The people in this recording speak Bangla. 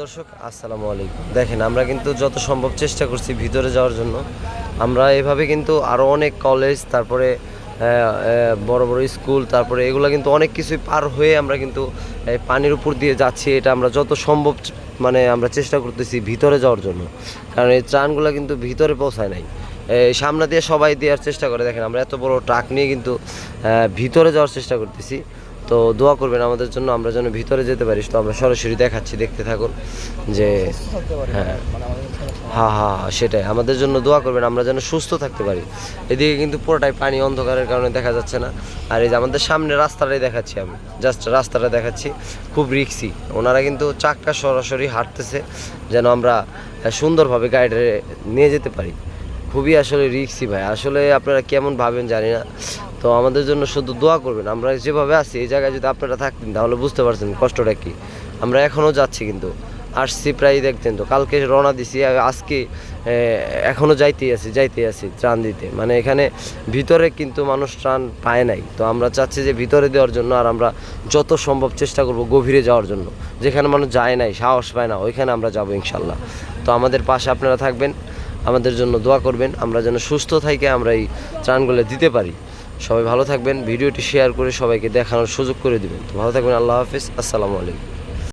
দর্শক, আসসালামু আলাইকুম। দেখেন, আমরা কিন্তু যত সম্ভব চেষ্টা করছি ভিতরে যাওয়ার জন্য। আমরা এভাবে কিন্তু আরও অনেক কলেজ তারপরে বড় বড় স্কুল তারপরে এগুলো কিন্তু অনেক কিছুই পার হয়ে আমরা কিন্তু পানির উপর দিয়ে যাচ্ছি। এটা আমরা যত সম্ভব মানে আমরা চেষ্টা করতেছি ভিতরে যাওয়ার জন্য। কারণ এই ত্রাণগুলো কিন্তু ভিতরে পৌঁছায় নাই। সামনে দিয়ে সবাই দেওয়ার চেষ্টা করে। দেখেন, আমরা এত বড় ট্রাক নিয়ে কিন্তু ভিতরে যাওয়ার চেষ্টা করতেছি। তো দোয়া করবেন আমাদের জন্য, আমরা যেন ভিতরে যেতে পারি। তো আমরা সরাসরি দেখাচ্ছি, দেখতে থাকুন যে হ্যাঁ। হ্যাঁ হ্যাঁ সেটাই। আমাদের জন্য দোয়া করবেন, আমরা যেন সুস্থ থাকতে পারি। এদিকে কিন্তু পুরোটাই পানি অন্ধকারের কারণে দেখা যাচ্ছে না। আর এই যে আমাদের সামনে রাস্তাটাই দেখাচ্ছি আমি। জাস্ট রাস্তাটা দেখাচ্ছি, খুব রিক্সি। ওনারা কিন্তু চাক্কা সরাসরি হাঁটতেছে, যেন আমরা সুন্দরভাবে গাইডে নিয়ে যেতে পারি। খুবই আসলে রিক্সি ভাই। আসলে আপনারা কেমন ভাবেন জানি না। তো আমাদের জন্য শুধু দোয়া করবেন। আমরা যেভাবে আছি, এই জায়গায় যদি আপনারা থাকতেন, তাহলে বুঝতে পারছেন কষ্টটা কি। আমরা এখনও যাচ্ছি কিন্তু। আসছি প্রায় দেখতেন তো, কালকে রওনা দিছি আজকে এখনও এখনও যাইতেই আছি যাইতেই আছি ত্রাণ দিতে। মানে এখানে ভিতরে কিন্তু মানুষ ত্রাণ পায় নাই। তো আমরা চাচ্ছি যে ভিতরে দেওয়ার জন্য, আর আমরা যত সম্ভব চেষ্টা করব গভীরে যাওয়ার জন্য। যেখানে মানুষ যায় নাই, সাহস পায় না, ওইখানে আমরা যাব ইনশাল্লাহ। তো আমাদের পাশে আপনারা থাকবেন, আমাদের জন্য দোয়া করবেন, আমরা যেন সুস্থ থাইকে আমরা এই ত্রাণগুলো দিতে পারি। সবাই ভালো থাকবেন, ভিডিওটি শেয়ার করে সবাইকে দেখানোর সুযোগ করে দেবেন। তো ভালো থাকবেন, আল্লাহ হাফিজ, আসসালামু আলাইকুম।